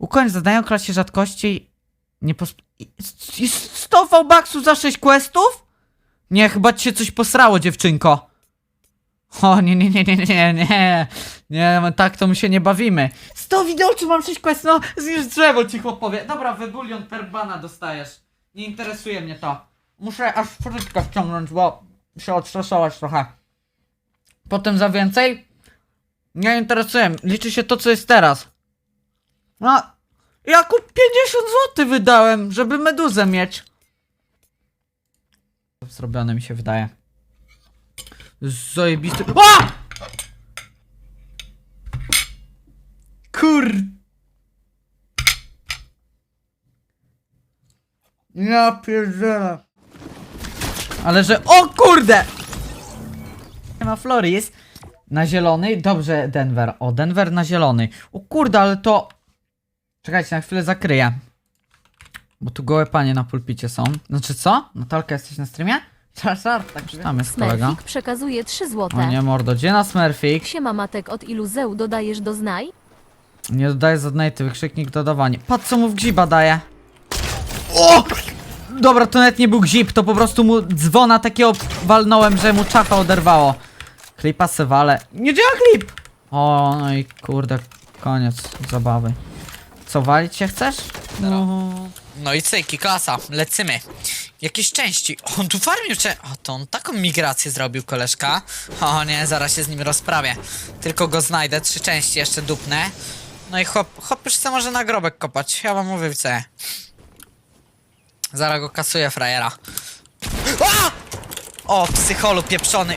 Ukończ zadanie o klasie rzadkości. Nie pos... i- i 100 V-Bucksów za 6 questów? Nie, chyba ci się coś posrało, dziewczynko. O, nie, nie, nie, nie, nie, nie. Nie, my tak to my się nie bawimy. 100 wideoczy mam 6 quest, no zniszcz drzewo, ci chłop powie. Dobra, wybulion per bana dostajesz. Nie interesuje mnie to. Muszę aż frytkę wciągnąć, bo się odstresować trochę. Potem za więcej? Nie interesuje. Liczy się to, co jest teraz. No, ja ku 50 zł wydałem, żeby meduzę mieć. Zrobione mi się wydaje. Zajebisty. A! Kur... Ja pierdzielę. Ale że... O kurde! Nie ma flory, jest na zielony. Dobrze, Denver. O, Denver na zielony. O kurde, ale to... Czekajcie, na chwilę zakryję. Bo tu gołe panie na pulpicie są. Znaczy co? Natalka, jesteś na streamie? Czar, tak tam jest kolega. Smurfik przekazuje 3 złote. O nie, mordo, gdzie na Smurfik? Siema Matek, od ilu zeł dodajesz do znaj? Nie dodaję żadnej wykrzyknik dodawanie. Patrz co mu w grzyba daje. O! Dobra, to nawet nie był grzyb, to po prostu mu dzwona takiego walnąłem, że mu czapa oderwało. Klipa se wale. Nie działa klip! O, no i kurde, koniec zabawy. Co, walić się chcesz? No. No i cyki, klasa, lecymy. Jakieś części. On tu farmił cze... O, to on taką migrację zrobił, koleżka. O nie, zaraz się z nim rozprawię. Tylko go znajdę, trzy części jeszcze dupnę. No i hop, hop już chce może nagrobek kopać. Ja wam mówię, chcę. Zaraz go kasuję, frajera. A! O, psycholu pieprzony.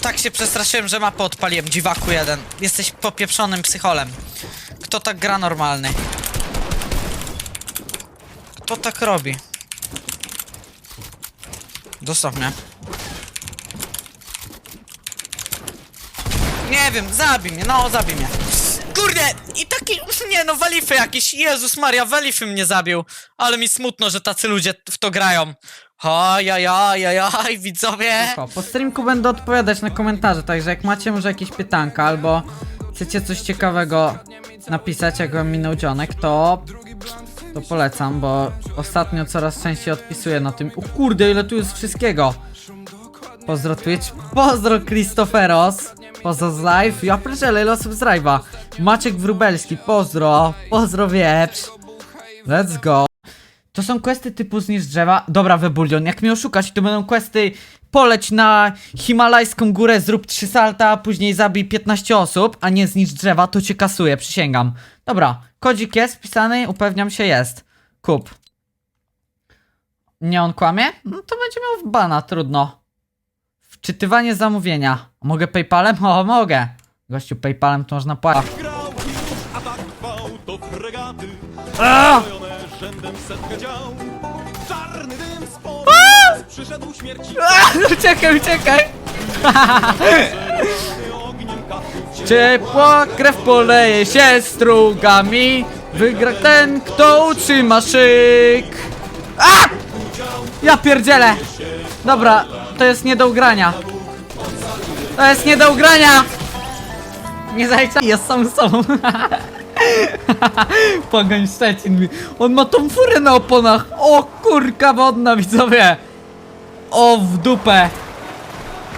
Tak się przestraszyłem, że mapę odpaliłem, dziwaku jeden. Jesteś popieprzonym psycholem. Kto tak gra normalny? Kto tak robi? Dostaw mnie. Nie wiem, zabij mnie, no zabij mnie. Kurde! I taki, nie no, walify jakieś, Jezus Maria, walify mnie zabił. Ale mi smutno, że tacy ludzie w to grają. Ojajajajaj, widzowie. Po streamku będę odpowiadać na komentarze, także jak macie może jakieś pytanka albo chcecie coś ciekawego napisać, jak wam minął dzionek, to to polecam, bo ostatnio coraz częściej odpisuję na tym. O kurde, ile tu jest wszystkiego. Pozdro Twitch, pozdro Christoferos, pozdro z live, ja proszę, ile osób z live'a. Maciek Wróbelski, pozdro, pozdro wieprz. Let's go. To są questy typu zniszcz drzewa. Dobra, Webulion, jak mnie oszukać, to będą questy poleć na himalajską górę, zrób 3 salta, a później zabij 15 osób, a nie zniszcz drzewa, to cię kasuję, przysięgam. Dobra, kodzik jest wpisany, upewniam się jest. Kup. Nie on kłamie? No to będzie miał w bana, trudno. Wczytywanie zamówienia. Mogę Paypalem? O, mogę. Gościu, Paypalem to można płacić. Grał atak! Zbrojone rzędem setkę dział Czarny dym z Przyszedł śmierci Uciekaj, uciekaj! Ciepła krew poleje się strugami Wygra ten, kto utrzyma szyk A! Ja pierdzielę! Dobra, to jest nie do ugrania To jest nie do ugrania! Nie zajca jest sam sobą Pogoń Szczecin mi- On ma tą furę na oponach O kurka wodna widzowie O w dupę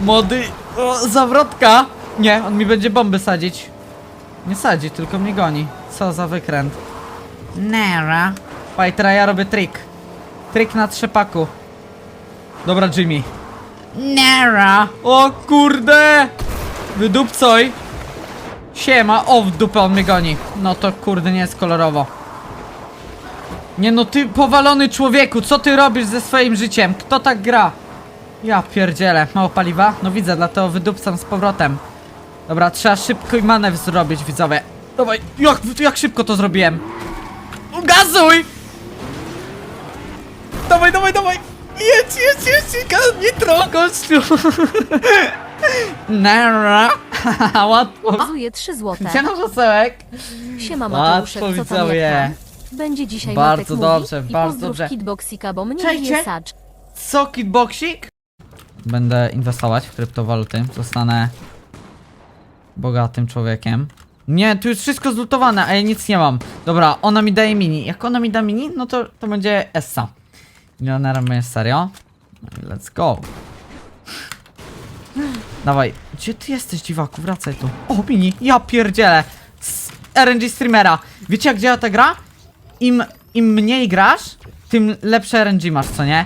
Młody. O, zawrotka! Nie, on mi będzie bomby sadzić. Nie sadzi, tylko mnie goni. Co za wykręt. Nera. Faj, teraz ja robię trik. Trik na trzepaku. Dobra, Jimmy. Nera. O kurde! Wydupcoj. Siema, o w dupę on mnie goni. No to kurde nie jest kolorowo. Nie no ty powalony człowieku, co ty robisz ze swoim życiem? Kto tak gra? Ja pierdzielę, mało paliwa? No widzę, dlatego wydupcam z powrotem. Dobra, trzeba szybko i manewr zrobić, widzowie. Dawaj, jak, jak szybko to zrobiłem? Gazuj! Dawaj, dawaj, dawaj! Jedź, jedź, jedź, gaz, nitro, gościu! Nara! Łatwo. Przekazuje 3 złote. Siema, Rzosełek! Siema Łatwo, Mateuszek, co tam widzowie. jak tam? Będzie dzisiaj Bardzo Matek mówi dobrze, i bardzo pozdrów dobrze. Kitboxika, bo mnie Cześć, nie cześć. sacz. Co, kitboxik? Będę inwestować w kryptowaluty. Zostanę bogatym człowiekiem. Nie, tu jest wszystko zlutowane, a ja nic nie mam. Dobra, ona mi daje mini. Jak ona mi da mini, no to, to będzie Essa. Milionerem będzie serio? No i let's go. Dawaj, gdzie ty jesteś, dziwaku? Wracaj tu. O, mini, ja pierdzielę. Z RNG streamera. Wiecie jak działa ta gra? Im, im mniej grasz, tym lepsze RNG masz, co nie?